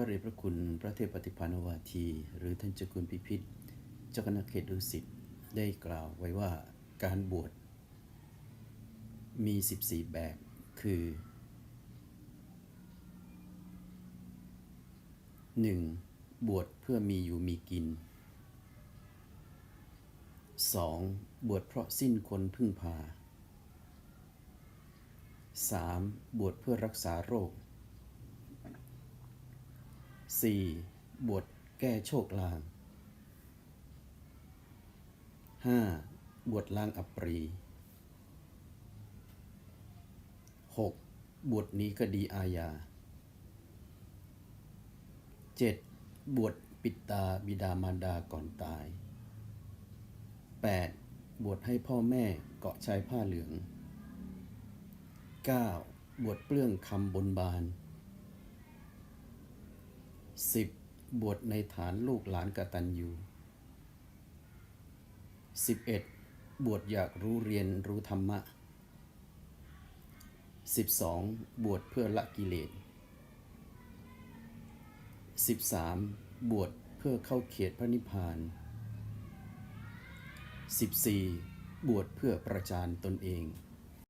ระเดชพระคุณพระเทพปฏิภาณวาที หรือท่านเจ้าคุณพิพิธเจ้าคณะเขตดุสิตได้กล่าวไว้ว่าการบวชมี 14 แบบคือ 1. บวชเพื่อมีอยู่มีกิน 2. บวชเพราะสิ้นคนพึ่งพา 3. บวชเพื่อรักษาโรค 4. บวชแก้โชคลาง 5. บวชล้างอัปรี 6. บวชนี้คดีอาญา 7. บวชปิดตาบิดามารดาก่อนตาย 8. บวชให้พ่อแม่เกาะชายผ้าเหลือง 9. บวชเปลื้องคำบนบาน 10. บวชในฐานลูกหลานกตัญญู 11. บวชอยากรู้เรียนรู้ธรรมะ 12. บวชเพื่อละกิเลส 13. บวชเพื่อเข้าเขตพระนิพพาน 14. บวชเพื่อประจานตนเอง